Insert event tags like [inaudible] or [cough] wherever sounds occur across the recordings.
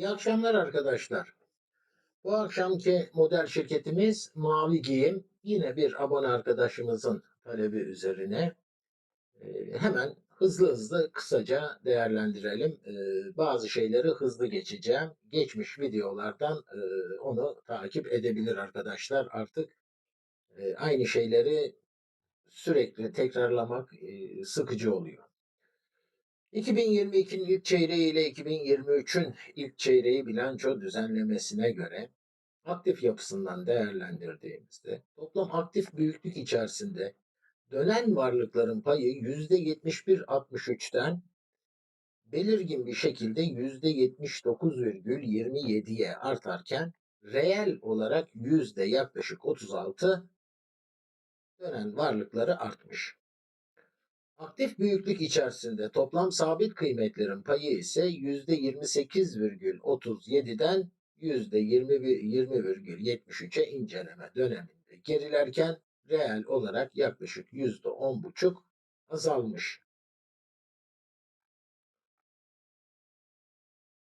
İyi akşamlar arkadaşlar. Bu akşamki model şirketimiz Mavi Giyim. Yine bir abone arkadaşımızın talebi üzerine e, hemen hızlı hızlı kısaca değerlendirelim. E, bazı şeyleri hızlı geçeceğim. Geçmiş videolardan e, onu takip edebilir arkadaşlar. Artık e, aynı şeyleri sürekli tekrarlamak e, sıkıcı oluyor. 2022'nin ilk çeyreği ile 2023'ün ilk çeyreği bilanço düzenlemesine göre aktif yapısından değerlendirdiğimizde toplam aktif büyüklük içerisinde dönen varlıkların payı %71.63'ten belirgin bir şekilde %79,27'ye artarken reel olarak yüzde yaklaşık 36 dönen varlıkları artmış. Aktif büyüklük içerisinde toplam sabit kıymetlerin payı ise %28,37'den %20,73'e inceleme döneminde gerilerken reel olarak yaklaşık %10,5 azalmış.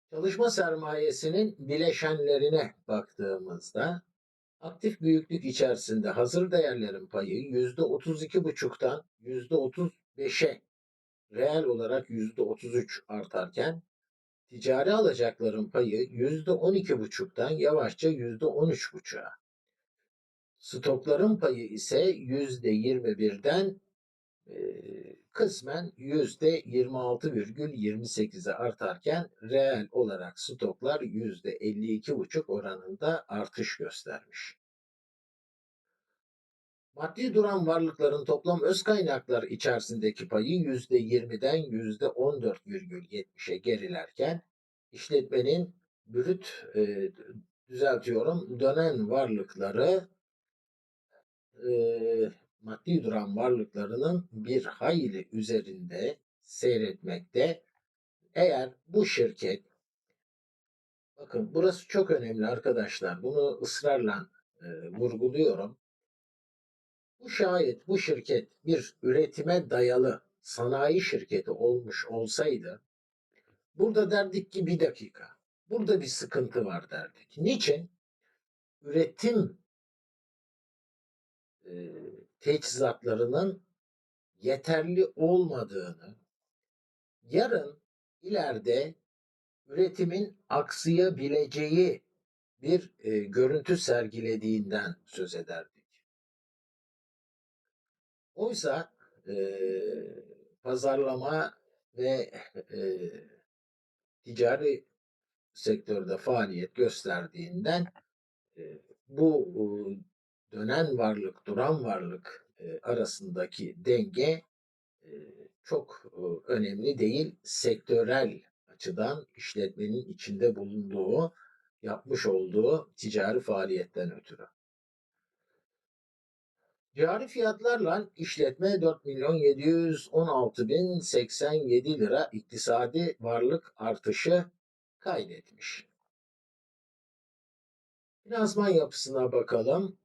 Çalışma sermayesinin bileşenlerine baktığımızda aktif büyüklük içerisinde hazır değerlerin payı %32,5'tan %35'e reel olarak %33 artarken ticari alacakların payı %12,5'tan yavaşça %13,5'a. Stokların payı ise %21'den e, kısmen %26,28'e artarken reel olarak stoklar %52,5 oranında artış göstermiş. Maddi duran varlıkların toplam öz kaynaklar içerisindeki payı %20'den %14,70'e gerilerken işletmenin brüt e, düzeltiyorum dönen varlıkları e, maddi duran varlıklarının bir hayli üzerinde seyretmekte. Eğer bu şirket bakın burası çok önemli arkadaşlar. Bunu ısrarla e, vurguluyorum. Bu şayet bu şirket bir üretime dayalı sanayi şirketi olmuş olsaydı burada derdik ki bir dakika burada bir sıkıntı var derdik. Niçin? Üretim e, teçhizatlarının yeterli olmadığını, yarın ileride üretimin aksayabileceği bir e, görüntü sergilediğinden söz ederdik. Oysa e, pazarlama ve e, ticari sektörde faaliyet gösterdiğinden e, bu e, dönen varlık, duran varlık e, arasındaki denge e, çok e, önemli değil. Sektörel açıdan işletmenin içinde bulunduğu, yapmış olduğu ticari faaliyetten ötürü. Cari fiyatlarla işletme 4 milyon 716 bin 87 lira iktisadi varlık artışı kaydetmiş. Finansman yapısına bakalım.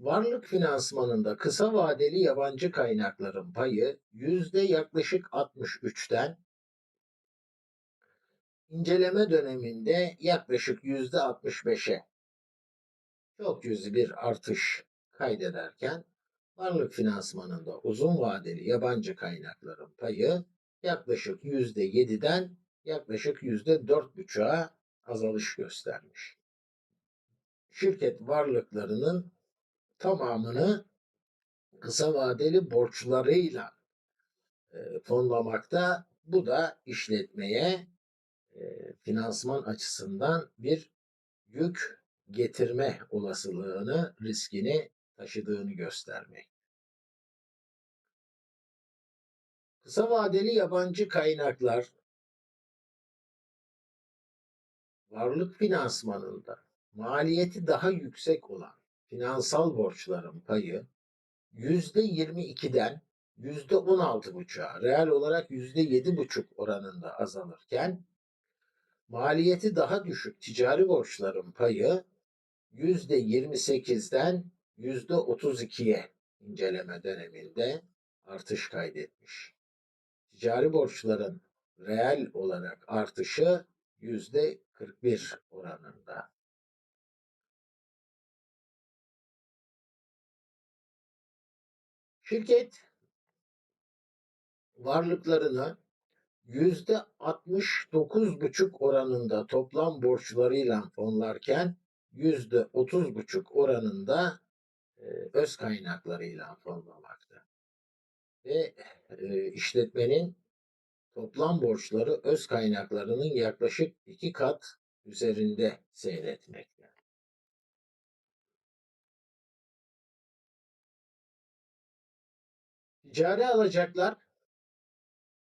Varlık finansmanında kısa vadeli yabancı kaynakların payı yüzde yaklaşık 63'ten inceleme döneminde yaklaşık yüzde 65'e çok cüzi bir artış kaydederken varlık finansmanında uzun vadeli yabancı kaynakların payı yaklaşık yüzde 7'den yaklaşık yüzde 4,5'a azalış göstermiş. Şirket varlıklarının tamamını kısa vadeli borçlarıyla e, fonlamakta. Bu da işletmeye e, finansman açısından bir yük getirme olasılığını, riskini taşıdığını göstermek. Kısa vadeli yabancı kaynaklar varlık finansmanında maliyeti daha yüksek olan finansal borçların payı %22'den %16,5'a reel olarak %7,5 oranında azalırken maliyeti daha düşük ticari borçların payı %28'den %32'ye inceleme döneminde artış kaydetmiş. Ticari borçların reel olarak artışı %41 41 oranında. Şirket varlıklarını yüzde 69,5 oranında toplam borçlarıyla fonlarken yüzde 30,5 oranında öz kaynaklarıyla fonlamakta. Ve e, işletmenin toplam borçları öz kaynaklarının yaklaşık iki kat üzerinde seyretmekte. Ticari alacaklar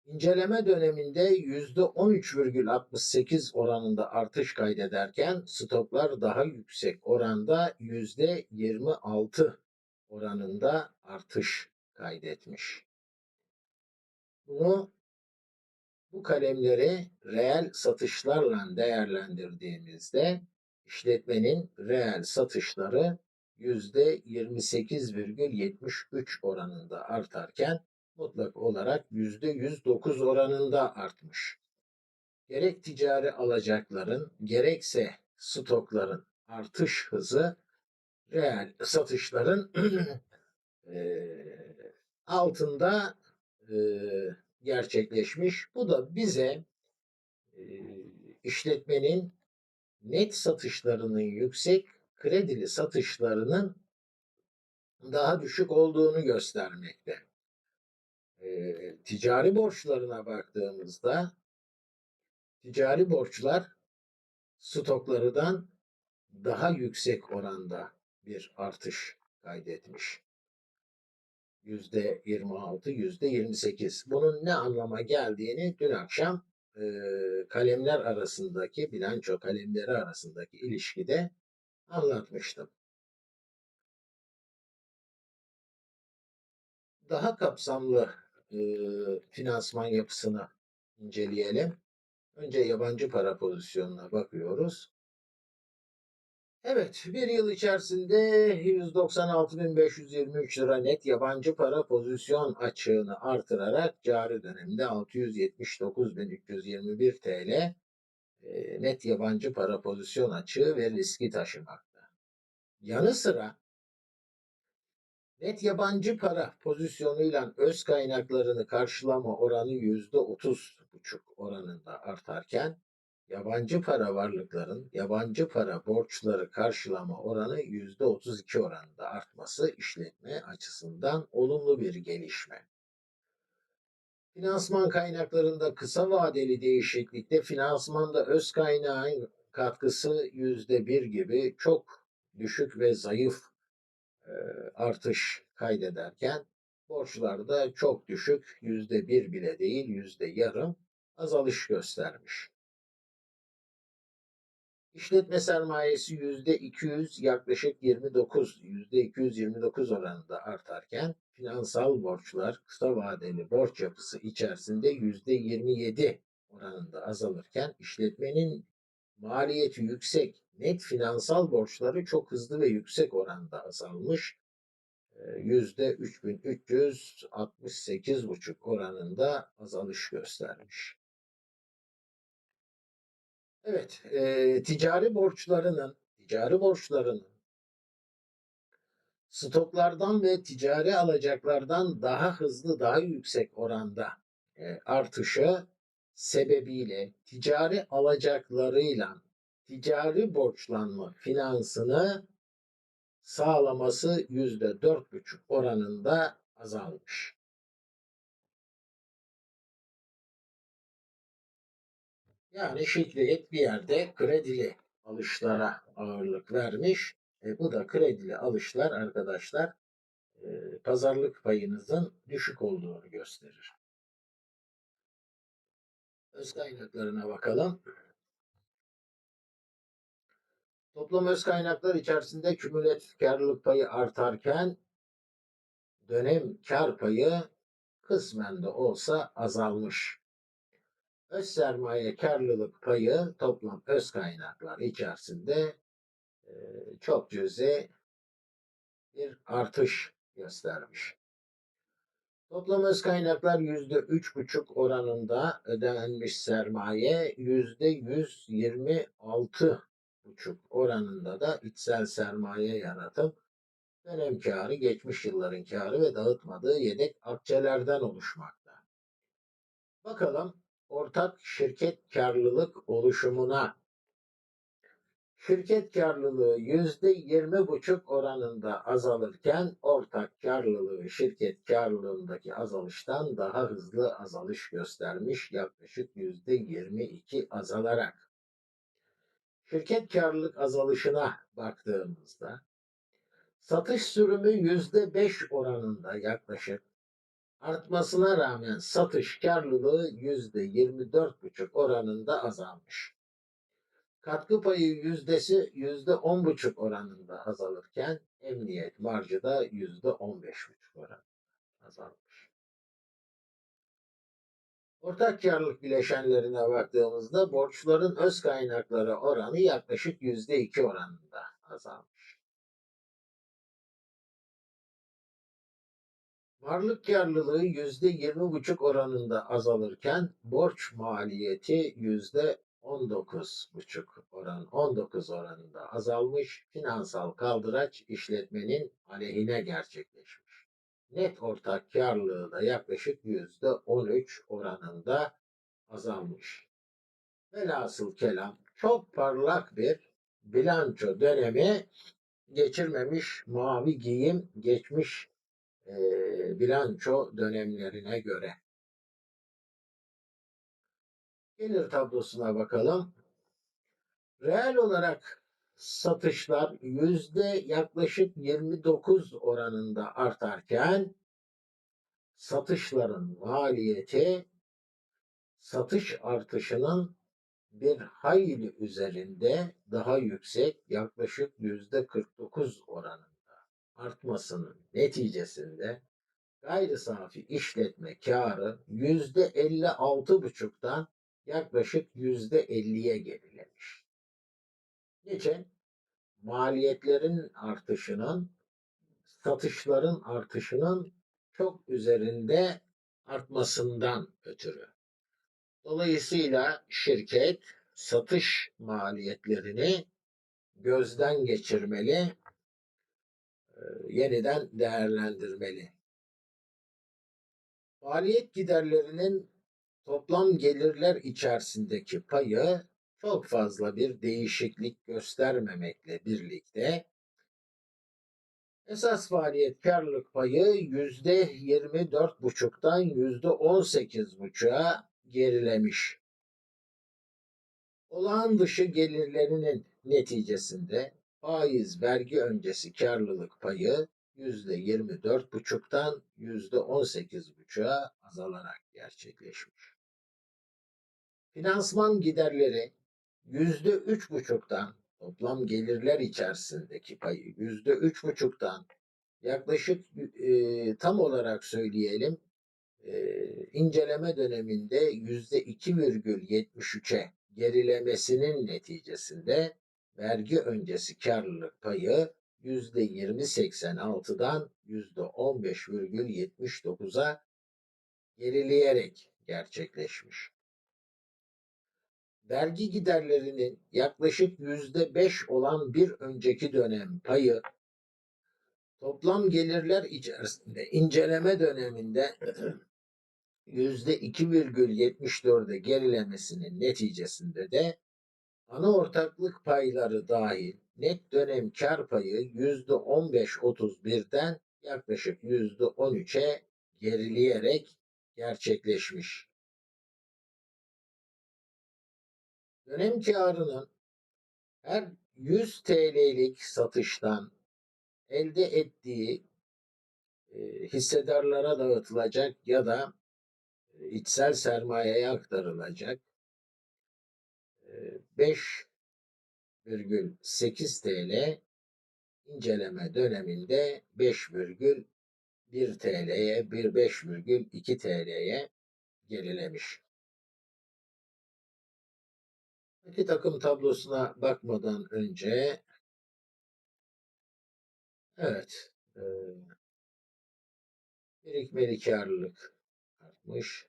inceleme döneminde %13,68 oranında artış kaydederken stoklar daha yüksek oranda %26 oranında artış kaydetmiş. Bunu bu kalemleri reel satışlarla değerlendirdiğimizde işletmenin reel satışları %28,73 oranında artarken mutlak olarak %109 oranında artmış. Gerek ticari alacakların gerekse stokların artış hızı reel satışların [clears throat] altında gerçekleşmiş. Bu da bize işletmenin net satışlarının yüksek, kredili satışlarının daha düşük olduğunu göstermekte. E, ticari borçlarına baktığımızda ticari borçlar stoklarından daha yüksek oranda bir artış kaydetmiş. Yüzde 26, yüzde 28. Bunun ne anlama geldiğini dün akşam e, kalemler arasındaki, bilanço kalemleri arasındaki ilişkide anlatmıştım. Daha kapsamlı e, finansman yapısını inceleyelim. Önce yabancı para pozisyonuna bakıyoruz. Evet, bir yıl içerisinde 196.523 lira net yabancı para pozisyon açığını artırarak cari dönemde 679.321 TL e, net yabancı para pozisyon açığı ve riski taşımakta. Yanı sıra net yabancı para pozisyonuyla öz kaynaklarını karşılama oranı yüzde otuz buçuk oranında artarken yabancı para varlıkların yabancı para borçları karşılama oranı yüzde otuz iki oranında artması işletme açısından olumlu bir gelişme. Finansman kaynaklarında kısa vadeli değişiklikte finansmanda öz kaynağın katkısı yüzde bir gibi çok düşük ve zayıf artış kaydederken borçlarda çok düşük yüzde bir bile değil yarım azalış göstermiş. İşletme sermayesi yüzde 200 yaklaşık 29 yüzde 229 oranında artarken finansal borçlar kısa vadeli borç yapısı içerisinde yüzde 27 oranında azalırken işletmenin maliyeti yüksek net finansal borçları çok hızlı ve yüksek oranda azalmış. Yüzde 3368,5 oranında azalış göstermiş. Evet, e, ticari borçlarının, ticari borçlarının stoklardan ve ticari alacaklardan daha hızlı, daha yüksek oranda e, artışı sebebiyle ticari alacaklarıyla ticari borçlanma finansını sağlaması yüzde dört buçuk oranında azalmış. Yani şirket bir yerde kredili alışlara ağırlık vermiş. E, bu da kredili alışlar arkadaşlar e, pazarlık payınızın düşük olduğunu gösterir. Öz kaynaklarına bakalım. Toplam öz kaynaklar içerisinde kümülatif karlılık payı artarken dönem kar payı kısmen de olsa azalmış. Öz sermaye karlılık payı toplam öz kaynaklar içerisinde çok cüzi bir artış göstermiş. Toplam öz kaynaklar yüzde üç buçuk oranında ödenmiş sermaye yüzde yüz yirmi altı buçuk oranında da içsel sermaye yaratıp dönem karı, geçmiş yılların karı ve dağıtmadığı yedek akçelerden oluşmakta. Bakalım ortak şirket karlılık oluşumuna. Şirket karlılığı yüzde yirmi buçuk oranında azalırken ortak karlılığı şirket karlılığındaki azalıştan daha hızlı azalış göstermiş yaklaşık yüzde yirmi iki azalarak. Şirket karlılık azalışına baktığımızda satış sürümü yüzde beş oranında yaklaşık artmasına rağmen satış karlılığı yüzde yirmi dört buçuk oranında azalmış. Katkı payı yüzdesi yüzde on buçuk oranında azalırken emniyet marjı da yüzde on beş buçuk oranında azalmış. Ortak karlılık bileşenlerine baktığımızda borçların öz kaynakları oranı yaklaşık yüzde iki oranında azalmış. Varlık karlılığı yüzde yirmi buçuk oranında azalırken borç maliyeti yüzde on dokuz buçuk oran, on dokuz oranında azalmış. Finansal kaldıraç işletmenin aleyhine gerçekleşmiş. Net ortak karlılığı da yaklaşık yüzde on üç oranında azalmış. Velhasıl kelam çok parlak bir bilanço dönemi geçirmemiş mavi giyim geçmiş e, bilanço dönemlerine göre. Gelir tablosuna bakalım. Reel olarak satışlar yüzde yaklaşık 29 oranında artarken satışların maliyeti satış artışının bir hayli üzerinde daha yüksek yaklaşık yüzde 49 oranında artmasının neticesinde gayri safi işletme karı yüzde 56 buçuktan yaklaşık yüzde 50'ye gerilemiş. Niçin? Maliyetlerin artışının, satışların artışının çok üzerinde artmasından ötürü. Dolayısıyla şirket satış maliyetlerini gözden geçirmeli, yeniden değerlendirmeli. Faaliyet giderlerinin toplam gelirler içerisindeki payı çok fazla bir değişiklik göstermemekle birlikte esas faaliyet karlılık payı yüzde yirmi dört buçuktan yüzde on sekiz buçuğa gerilemiş. Olağan dışı gelirlerinin neticesinde faiz vergi öncesi karlılık payı yüzde yirmi dört buçuktan yüzde on sekiz buçuğa azalarak gerçekleşmiş. Finansman giderleri yüzde üç buçuktan toplam gelirler içerisindeki payı yüzde üç buçuktan yaklaşık e, tam olarak söyleyelim e, inceleme döneminde yüzde iki virgül yetmiş üçe gerilemesinin neticesinde vergi öncesi karlılık payı yüzde yirmi seksen altıdan yüzde on beş virgül yetmiş dokuza gerileyerek gerçekleşmiş. Vergi giderlerinin yaklaşık yüzde beş olan bir önceki dönem payı toplam gelirler içerisinde inceleme döneminde yüzde iki virgül yetmiş dörde gerilemesinin neticesinde de ana ortaklık payları dahil net dönem kar payı yüzde on beş otuz birden yaklaşık yüzde on üçe gerileyerek gerçekleşmiş. Dönem karının her 100 TL'lik satıştan elde ettiği e, hissedarlara dağıtılacak ya da e, içsel sermayeye aktarılacak 5,8 TL inceleme döneminde 5,1 TL'ye, 5,2 TL'ye gerilemiş. İki takım tablosuna bakmadan önce evet e, Birikmeli karlılık artmış.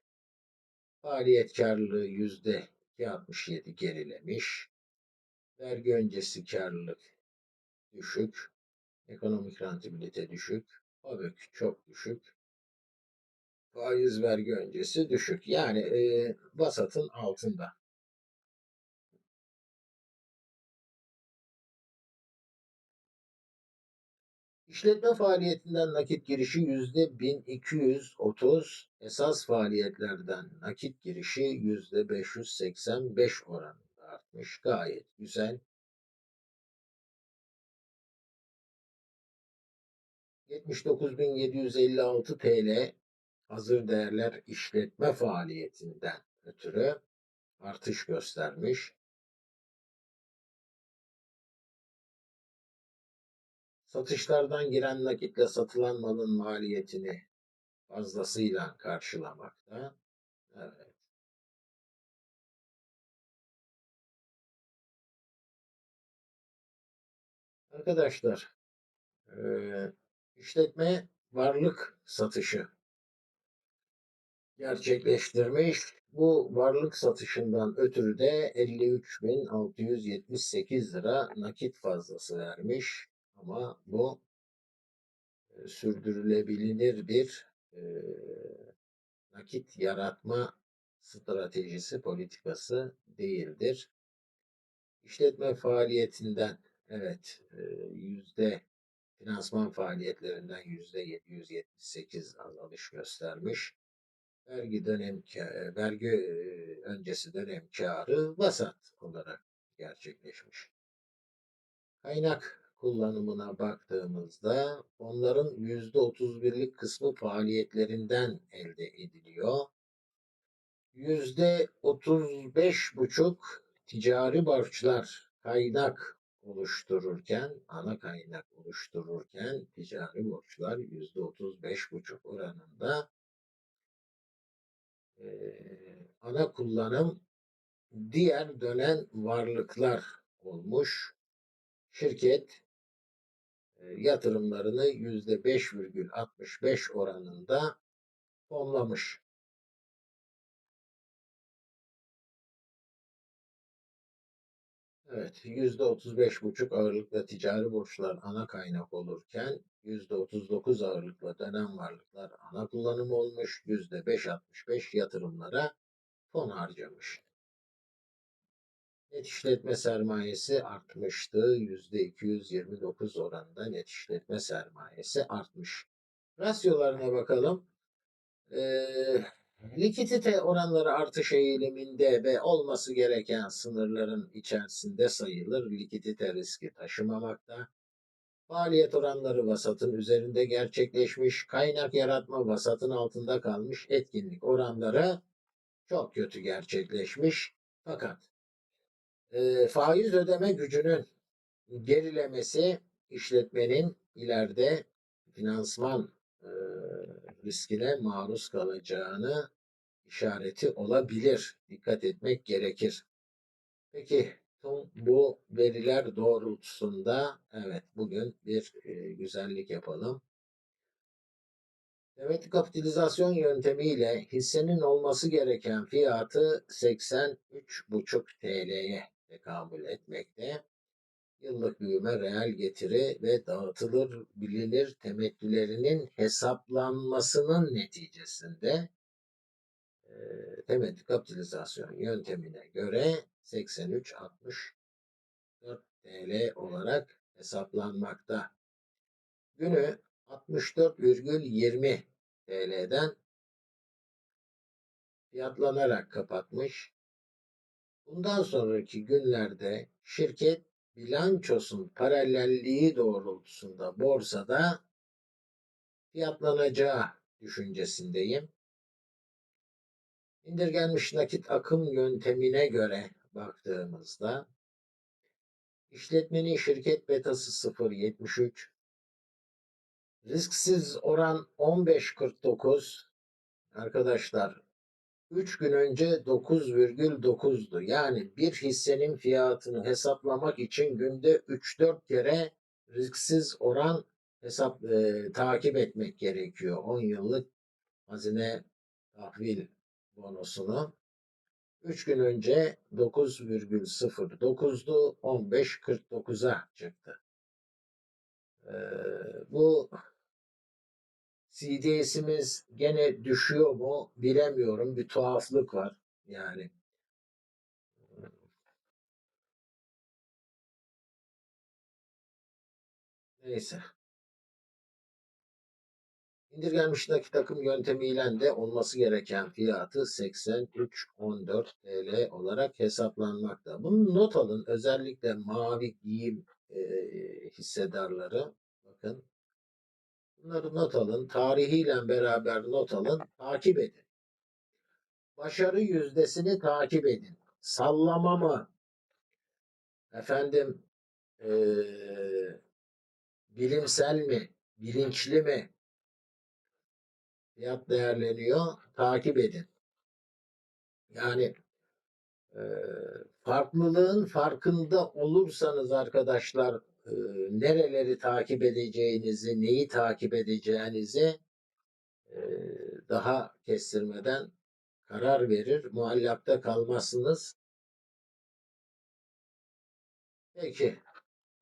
Faaliyet karlılığı yüzde 2.67 gerilemiş. Vergi öncesi karlılık düşük. Ekonomik rentabilite düşük. FAVÖK çok düşük. Faiz vergi öncesi düşük. Yani e, vasatın altında. İşletme faaliyetinden nakit girişi yüzde 1230, esas faaliyetlerden nakit girişi yüzde 585 oranında artmış. Gayet güzel. 79.756 TL hazır değerler işletme faaliyetinden ötürü artış göstermiş. Satışlardan giren nakitle satılan malın maliyetini fazlasıyla karşılamakta. Evet. Arkadaşlar, işletme varlık satışı gerçekleştirmiş. Bu varlık satışından ötürü de 53.678 lira nakit fazlası vermiş. Ama bu e, sürdürülebilir bir e, nakit yaratma stratejisi, politikası değildir. İşletme faaliyetinden evet yüzde finansman faaliyetlerinden yüzde 778 azalış göstermiş. Vergi dönem vergi öncesi dönem karı vasat olarak gerçekleşmiş. Kaynak kullanımına baktığımızda onların yüzde 31'lik kısmı faaliyetlerinden elde ediliyor. Yüzde 35 buçuk ticari borçlar kaynak oluştururken, ana kaynak oluştururken ticari borçlar yüzde 35 buçuk oranında eee, ana kullanım diğer dönen varlıklar olmuş. Şirket e, yatırımlarını yüzde 5,65 oranında fonlamış. Evet, yüzde 35,5 ağırlıkla ticari borçlar ana kaynak olurken yüzde 39 ağırlıkla dönem varlıklar ana kullanım olmuş, yüzde 5,65 yatırımlara fon harcamış. Net işletme sermayesi artmıştı. Yüzde 229 oranında net işletme sermayesi artmış. Rasyolarına bakalım. Ee, likidite oranları artış eğiliminde ve olması gereken sınırların içerisinde sayılır. Likidite riski taşımamakta. Faaliyet oranları vasatın üzerinde gerçekleşmiş. Kaynak yaratma vasatın altında kalmış. Etkinlik oranları çok kötü gerçekleşmiş. Fakat e, faiz ödeme gücünün gerilemesi işletmenin ileride finansman e, riskine maruz kalacağını işareti olabilir. Dikkat etmek gerekir. Peki tüm bu veriler doğrultusunda evet bugün bir e, güzellik yapalım. Demet kapitalizasyon yöntemiyle hissenin olması gereken fiyatı 83,5 TL'ye tekamül etmekte. Yıllık büyüme, reel getiri ve dağıtılır bilinir temettülerinin hesaplanmasının neticesinde e, temettü kapitalizasyon yöntemine göre 83.64 TL olarak hesaplanmakta. Günü 64,20 TL'den fiyatlanarak kapatmış. Bundan sonraki günlerde şirket bilançosun paralelliği doğrultusunda borsada fiyatlanacağı düşüncesindeyim. İndirgenmiş nakit akım yöntemine göre baktığımızda işletmenin şirket betası 0.73 risksiz oran 15.49 arkadaşlar 3 gün önce 9,9'du. Yani bir hissenin fiyatını hesaplamak için günde 3-4 kere risksiz oran hesap e, takip etmek gerekiyor. 10 yıllık hazine tahvil bonosunu. 3 gün önce 9,09'du 15.49'a çıktı. Ee, bu CDS'imiz gene düşüyor mu bilemiyorum. Bir tuhaflık var. Yani neyse. İndirgenmiş nakit akım yöntemiyle de olması gereken fiyatı 83.14 TL olarak hesaplanmakta. Bunu not alın. Özellikle mavi giyim e, hissedarları. Bakın. Bunları not alın. Tarihiyle beraber not alın. Takip edin. Başarı yüzdesini takip edin. Sallama mı? Efendim e, bilimsel mi? Bilinçli mi? fiyat değerleniyor. Takip edin. Yani e, farklılığın farkında olursanız arkadaşlar e, nereleri takip edeceğinizi, neyi takip edeceğinizi e, daha kestirmeden karar verir. Muallakta kalmazsınız. Peki.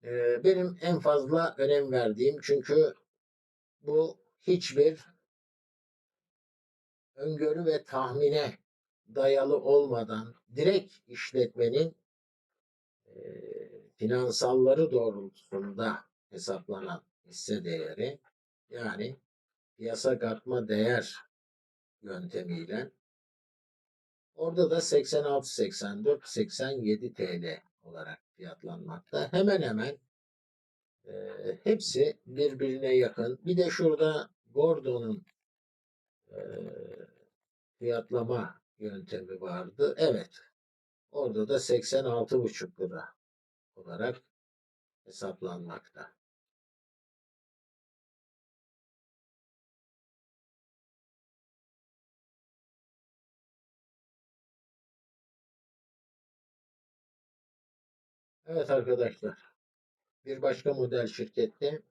E, benim en fazla önem verdiğim çünkü bu hiçbir öngörü ve tahmine dayalı olmadan direkt işletmenin finansalları doğrultusunda hesaplanan hisse değeri yani piyasa katma değer yöntemiyle orada da 86 84 87 TL olarak fiyatlanmakta. Hemen hemen e, hepsi birbirine yakın. Bir de şurada Gordon'un e, fiyatlama yöntemi vardı. Evet. Orada da 86,5 lira olarak hesaplanmakta. Evet arkadaşlar. Bir başka model şirkette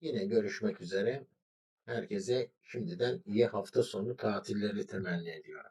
yine görüşmek üzere. Herkese şimdiden iyi hafta sonu tatilleri temenni ediyorum.